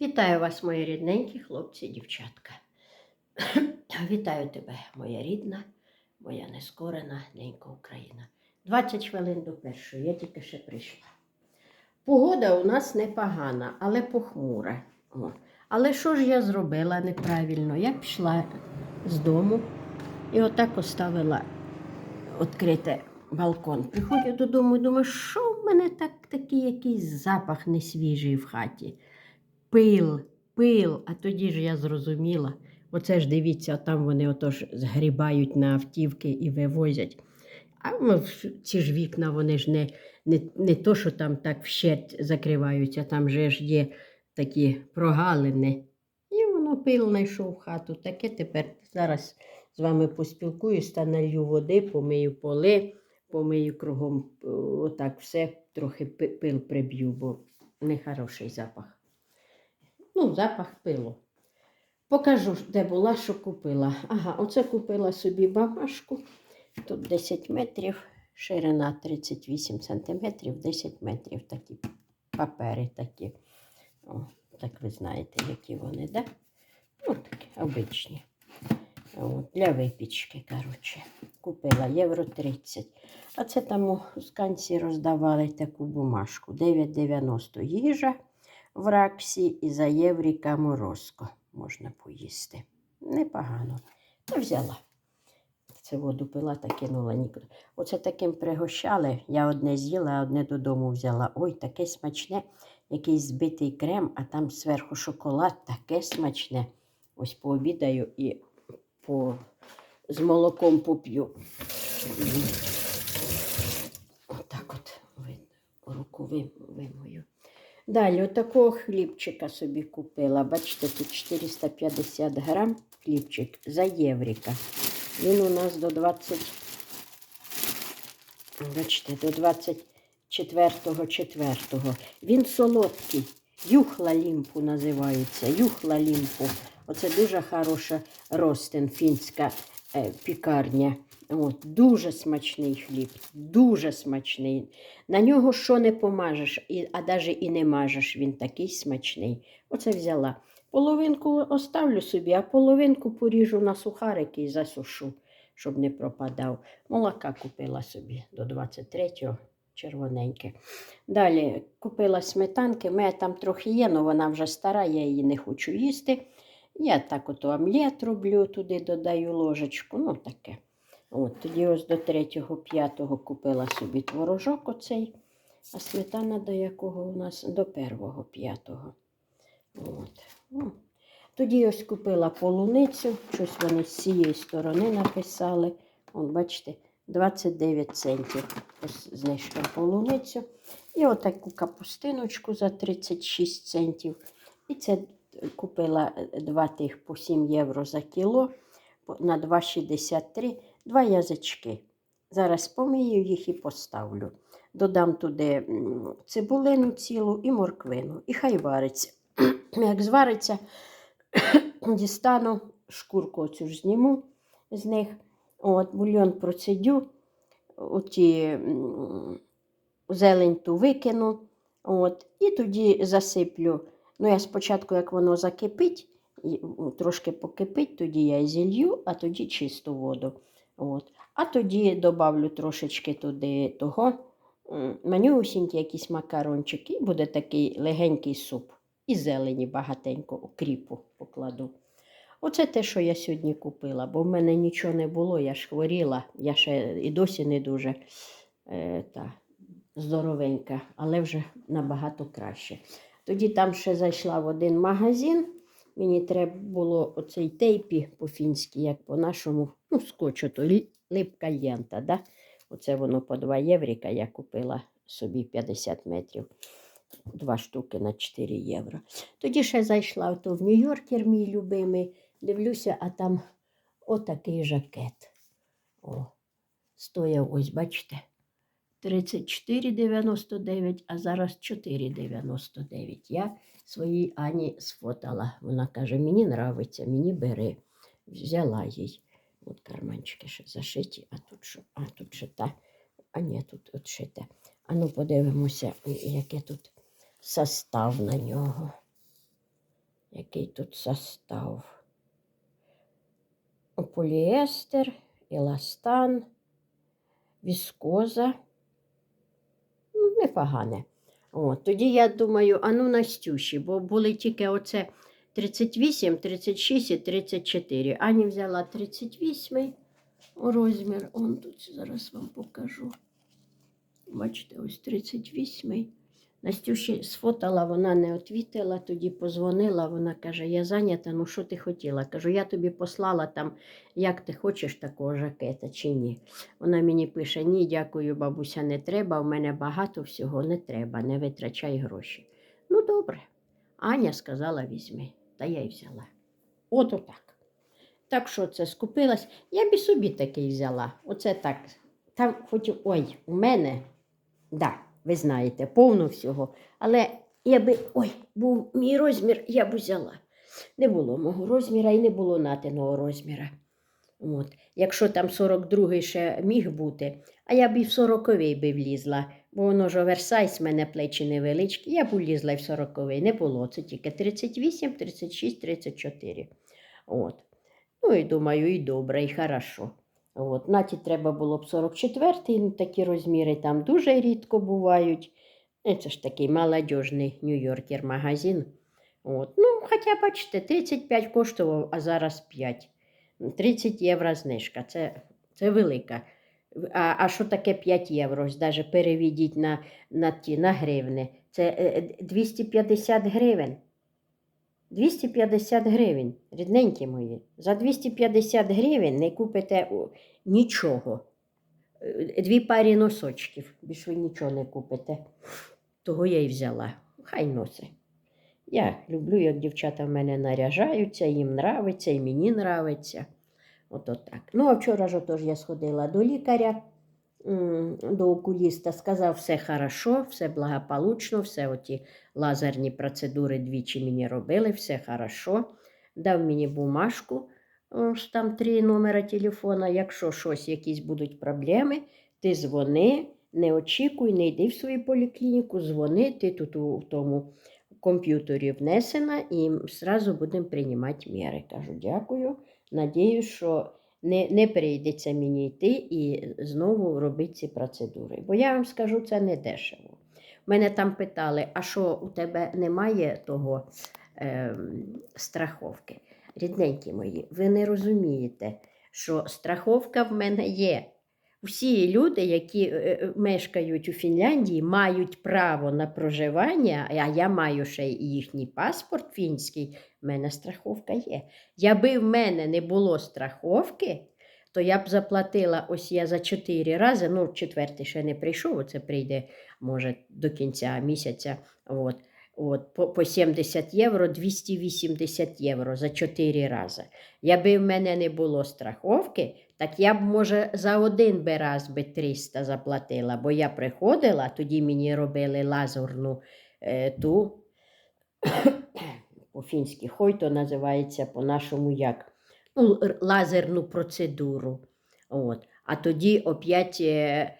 Вітаю вас, мої рідненькі хлопці і дівчатка. Вітаю тебе, моя рідна, моя нескорена ненька Україна. 20 хвилин до першої, я тільки ще прийшла. Погода у нас непогана, але похмура. О. Але що ж я зробила неправильно? Я пішла з дому і отак оставила відкрите балкон. Приходжу додому і думаю, що в мене так, такий якийсь запах несвіжий в хаті. Пил, пил. А тоді ж я зрозуміла. Оце ж дивіться, там вони отож згрібають на автівки і вивозять. А ці ж вікна, вони ж не, не, не то, що там так вщерть закриваються, там же ж є такі прогалини. І воно пил знайшов хату. Таке тепер зараз з вами поспілкуюсь та налью води, помию поли, помию кругом, е, отак все, трохи пил приб'ю, бо нехороший запах. Ну, запах пилу. Покажу, де була, що купила. Ага, оце купила собі бамашку. Тут 10 метрів, ширина 38 сантиметрів, 10 метрів такі папери такі. О, так ви знаєте, які вони, да? Ну, такі обичні. От, для випічки, коротше. Купила євро 30. А це там у сканці роздавали таку бумажку. 9,90 їжа в раксі і за євріка морозко можна поїсти. Непогано. Та взяла. Це воду пила та кинула нікуди. Оце таким пригощали. Я одне з'їла, а одне додому взяла. Ой, таке смачне, якийсь збитий крем, а там зверху шоколад, таке смачне. Ось пообідаю і по... з молоком поп'ю. Отак от руку ви- вимою. Далі, отакого хлібчика собі купила. Бачите, тут 450 грам хлібчик за євріка. Він у нас до 20, бачите, до 24 четвертого. Він солодкий. Юхла лімпу називається. Юхла лімпу. Оце дуже хороша ростин, фінська е, пікарня. От, дуже смачний хліб, дуже смачний. На нього що не помажеш, і, а навіть і не мажеш, він такий смачний. Оце взяла. Половинку оставлю собі, а половинку поріжу на сухарики і засушу, щоб не пропадав. Молока купила собі до 23-го, червоненьке. Далі купила сметанки, в мене там трохи є, але вона вже стара, я її не хочу їсти. Я так ото омлет роблю, туди додаю ложечку, ну таке. От, тоді ось до 3-5 купила собі творожок оцей, а сметана до якого у нас? До 1-5. Ну, Тоді ось купила полуницю, щось вони з цієї сторони написали. От, бачите, 29 центів. Ось знайшла полуницю. І отаку капустиночку за 36 центів. І це купила е, два тих по 7 євро за кіло на 2,63, два язички. Зараз помию їх і поставлю. Додам туди цибулину цілу і морквину. І хай вариться. Як звариться, дістану шкурку оцю ж зніму з них. От, бульйон процедю, оті зелень ту викину. От, і тоді засиплю. Ну, я спочатку, як воно закипить, трошки покипить, тоді я зілью, а тоді чисту воду. От. А тоді добавлю трошечки туди того м, манюсінький якийсь макарончик, і буде такий легенький суп. І зелені багатенько, окріпу покладу. Оце те, що я сьогодні купила, бо в мене нічого не було, я ж хворіла, я ще і досі не дуже е, та, здоровенька, але вже набагато краще. Тоді там ще зайшла в один магазин. Мені треба було оцей тейпі по-фінськи, як по-нашому, ну, скотчу, то липка лента. Да? Оце воно по 2 євріка я купила собі 50 метрів. Два штуки на 4 євро. Тоді ще зайшла то в Нью-Йоркер, мій любимий. Дивлюся, а там отакий жакет. О, стояв, ось, бачите, 34,99, а зараз 4,99. Я своїй Ані сфотала. Вона каже: мені нравиться, мені бери. Взяла їй. От карманчики ще зашиті, а тут що? А тут ще та. А ні, тут от шите. А ну подивимося, яке тут состав на нього. Який тут состав? Поліестер, еластан, віскоза. Непогане. О, тоді я думаю, а ну Настюші, бо були тільки оце 38, 36 і 34. Ані взяла 38 розмір. Он тут зараз вам покажу. Бачите, ось 38. Настюші сфотала, вона не відвітила, тоді позвонила, вона каже, я зайнята, ну що ти хотіла? Кажу, я тобі послала там, як ти хочеш такого жакета чи ні. Вона мені пише: ні, дякую, бабуся, не треба, в мене багато всього не треба, не витрачай гроші. Ну, добре. Аня сказала, візьми, та я й взяла. От отак. Так що це скупилась. Я б і собі такий взяла. Оце так. Там хоч, ой, у мене, да, ви знаєте, повно всього. Але я би, ой, був мій розмір, я б взяла. Не було мого розміра і не було натиного розміра. От. Якщо там 42-й ще міг бути, а я б і в 40-й би влізла, бо воно ж оверсайз, в мене плечі невеличкі, я б влізла і в 40-й. Не було. Це тільки 38, 36, 34. От. Ну і думаю, і добре, і хорошо. От. Наті треба було б 44-й, ну, такі розміри там дуже рідко бувають. Е, Це ж такий молодіжний Нью-Йоркер магазин. От. Ну, хоча, бачите, 35 коштував, а зараз 5. 30 євро знижка. Це, це велика. А, а що таке 5 євро? Даже переведіть на, на ті, на гривни. Це е, 250 гривень. 250 гривень, рідненькі мої. За 250 гривень не купите нічого. Е, Дві парі носочків. Більш ви нічого не купите. Того я й взяла. Хай носи. Я люблю, як дівчата в мене наряжаються, їм нравиться, і мені нравиться. От так. Ну, а вчора ж отож я сходила до лікаря, до окуліста, сказав, все хорошо, все благополучно, все оті лазерні процедури двічі мені робили, все хорошо. Дав мені бумажку, там три номера телефона. Якщо щось, якісь будуть проблеми, ти дзвони, не очікуй, не йди в свою поліклініку, дзвони, ти тут у тому комп'ютері внесена і зразу будемо приймати міри. Кажу, дякую. Надіюсь, що не, не прийдеться мені йти і знову робити ці процедури. Бо я вам скажу, це не дешево. Мене там питали, а що у тебе немає того е, страховки? Рідненькі мої, ви не розумієте, що страховка в мене є. Всі люди, які е, е, мешкають у Фінляндії, мають право на проживання, а я маю ще їхній паспорт фінський, в мене страховка є. Якби в мене не було страховки, то я б заплатила ось я за чотири рази, ну, четвертий ще не прийшов, це прийде, може, до кінця місяця. От. От, по, по 70 євро, 280 євро за 4 рази. Якби в мене не було страховки, так я б, може, за один би раз би 300 заплатила, бо я приходила, тоді мені робили лазерну е, ту, по-фінськи, хойто називається по-нашому як, ну, лазерну процедуру. От. А тоді опять е,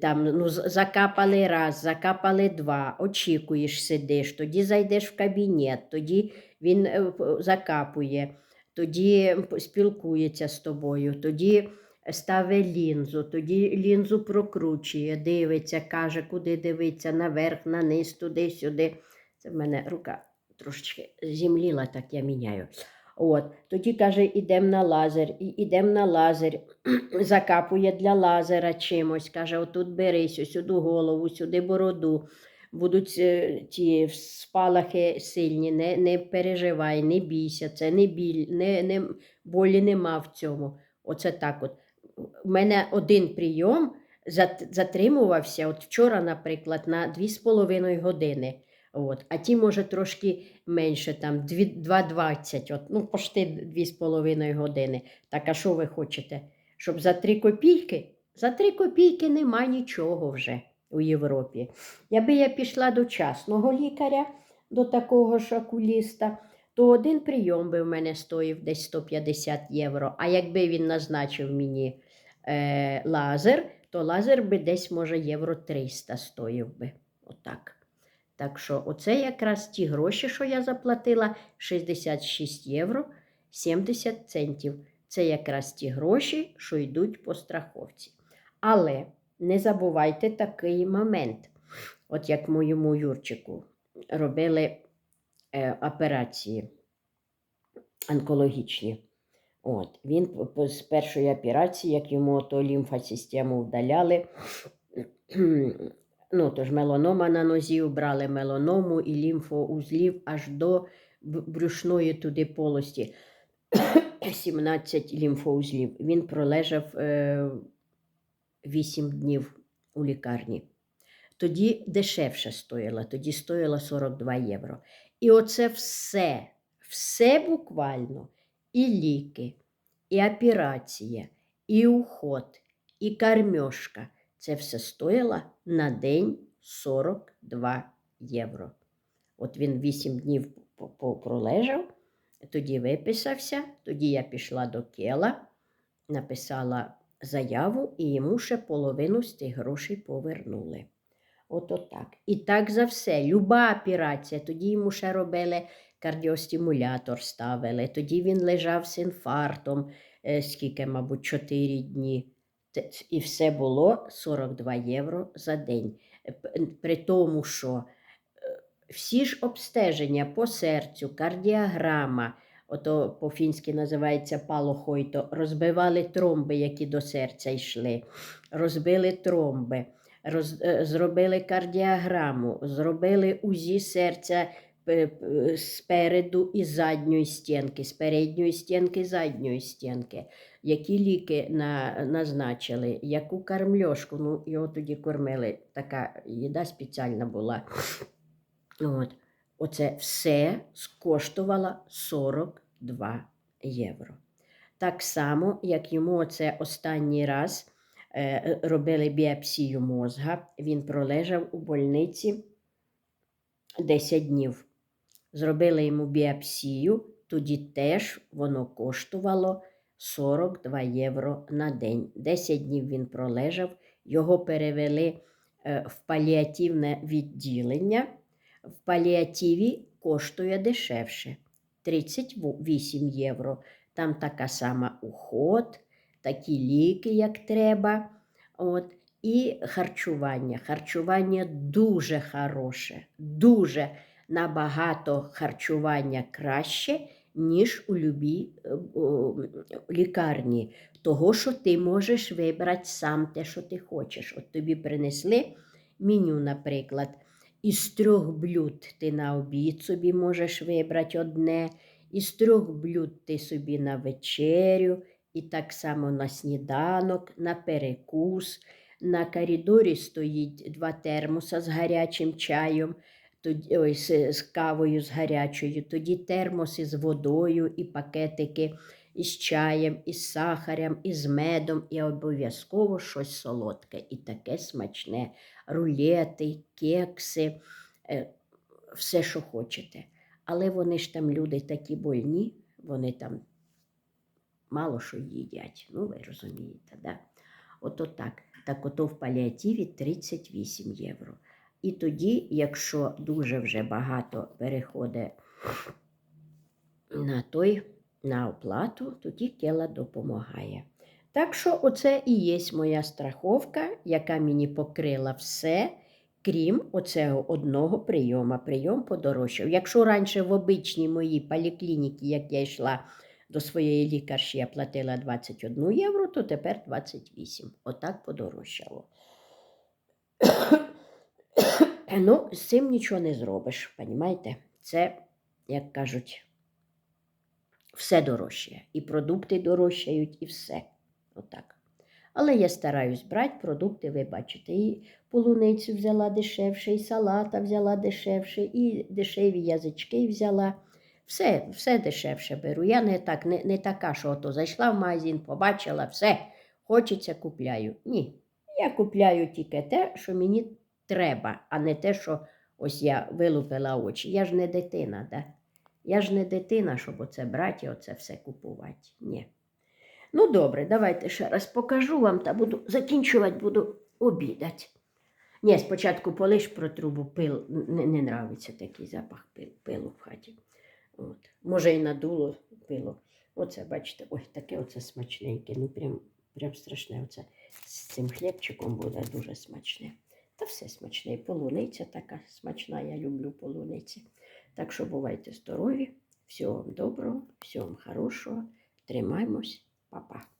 там, ну, закапали раз, закапали два, очікуєш, сидиш, тоді зайдеш в кабінет, тоді він е, закапує, тоді спілкується з тобою, тоді ставить лінзу, тоді лінзу прокручує, дивиться, каже, куди дивиться, наверх, на низ, туди, сюди. Це в мене рука трошечки зімліла, так я міняю. От, тоді каже, ідемо на лазер, і ідемо на лазер, закапує для лазера чимось, каже, отут берись, сюди голову, сюди бороду. Будуть е, ті спалахи сильні, не, не переживай, не бійся, це не біль, не, не, болі нема в цьому. Оце так от. У мене один прийом зат- затримувався, от вчора, наприклад, на 2,5 години. От. А ті, може, трошки менше, там 2,20, от, ну, пошти 2,5 години. Так, а що ви хочете? Щоб за 3 копійки? За 3 копійки нема нічого вже у Європі. Якби я пішла до частного лікаря, до такого ж окуліста, то один прийом би в мене стоїв десь 150 євро. А якби він назначив мені е, лазер, то лазер би десь, може, євро 300 стоїв би. Отак. Так що оце якраз ті гроші, що я заплатила 66 євро 70 центів. Це якраз ті гроші, що йдуть по страховці. Але не забувайте такий момент. От як моєму Юрчику робили е, операції онкологічні. От, він з першої операції, як йому то лімфосистему вдаляли, ну, тож меланома на нозі убрали меланому і лімфоузлів аж до брюшної туди полості. 17 лімфоузлів. Він пролежав е, 8 днів у лікарні. Тоді дешевше стоїла, тоді стоїла 42 євро. І оце все, все буквально, і ліки, і операція, і уход, і кормежка. Це все стоїло на день 42 євро. От він 8 днів пролежав, тоді виписався, тоді я пішла до Кела, написала заяву, і йому ще половину з тих грошей повернули. От отак. І так за все. Люба операція. Тоді йому ще робили кардіостимулятор ставили. Тоді він лежав з інфарктом, е, скільки, мабуть, 4 дні. І все було 42 євро за день. Е, При тому, що е, всі ж обстеження по серцю, кардіограма, ото по-фінськи називається палохойто, розбивали тромби, які до серця йшли, розбили тромби, роз, е, зробили кардіограму, зробили УЗІ серця спереду і задньої стінки, з передньої стінки, задньої стінки. Які ліки на, назначили, яку кормльошку, ну його тоді кормили, така їда спеціальна була. От. Оце все скоштувало 42 євро. Так само, як йому оце останній раз е, робили біопсію мозга, він пролежав у больниці 10 днів. Зробили йому біопсію, тоді теж воно коштувало 42 євро на день. 10 днів він пролежав, його перевели е, в паліативне відділення. В паліативі коштує дешевше 38 євро. Там така сама уход, такі ліки, як треба. От. І харчування. Харчування дуже хороше, дуже набагато харчування краще, ніж у любій е, лікарні. Того, що ти можеш вибрати сам те, що ти хочеш. От тобі принесли меню, наприклад. Із трьох блюд ти на обід собі можеш вибрати одне, із трьох блюд ти собі на вечерю, і так само на сніданок, на перекус. На коридорі стоїть два термоса з гарячим чаєм, тоді, ой, з, з кавою з гарячою, тоді термоси з водою і пакетики із чаєм, із сахарем, із медом, і обов'язково щось солодке і таке смачне рулети, кекси, е, все, що хочете. Але вони ж там люди такі больні, вони там мало що їдять. Ну, ви розумієте, да? Ото так. Так ото в паліативі 38 євро. І тоді, якщо дуже вже багато переходить на той, на оплату, тоді Кела допомагає. Так що оце і є моя страховка, яка мені покрила все, крім оцього одного прийому. Прийом подорожчав. Якщо раніше в обичній моїй поліклініці, як я йшла до своєї лікарші, я платила 21 євро, то тепер 28. Отак подорожчало. Ну, з цим нічого не зробиш, понімаєте? Це, як кажуть, все дорожчає. І продукти дорожчають, і все. Отак. Але я стараюсь брати продукти, ви бачите, і полуницю взяла дешевше, і салата взяла дешевше, і дешеві язички взяла. Все, все дешевше беру. Я не, так, не, не така, що ото зайшла в магазин, побачила, все, хочеться, купляю. Ні. Я купляю тільки те, що мені треба, а не те, що ось я вилупила очі. Я ж не дитина, да? Я ж не дитина, щоб оце брати і оце все купувати. Ні. Ну, добре, давайте ще раз покажу вам та буду закінчувати, буду обідати. Ні, спочатку полиш про трубу, пил. Не, не нравиться такий запах пил, пилу в хаті. От. Може і надуло пило. Оце, бачите, ой, таке оце смачненьке. Ну прям, прям страшне. Оце з цим хлібчиком буде дуже смачне. Та все смачне. І полуниця така смачна, я люблю полуниці. Так що бувайте здорові, всього вам доброго, всього вам хорошого. Тримаймось, Па-па.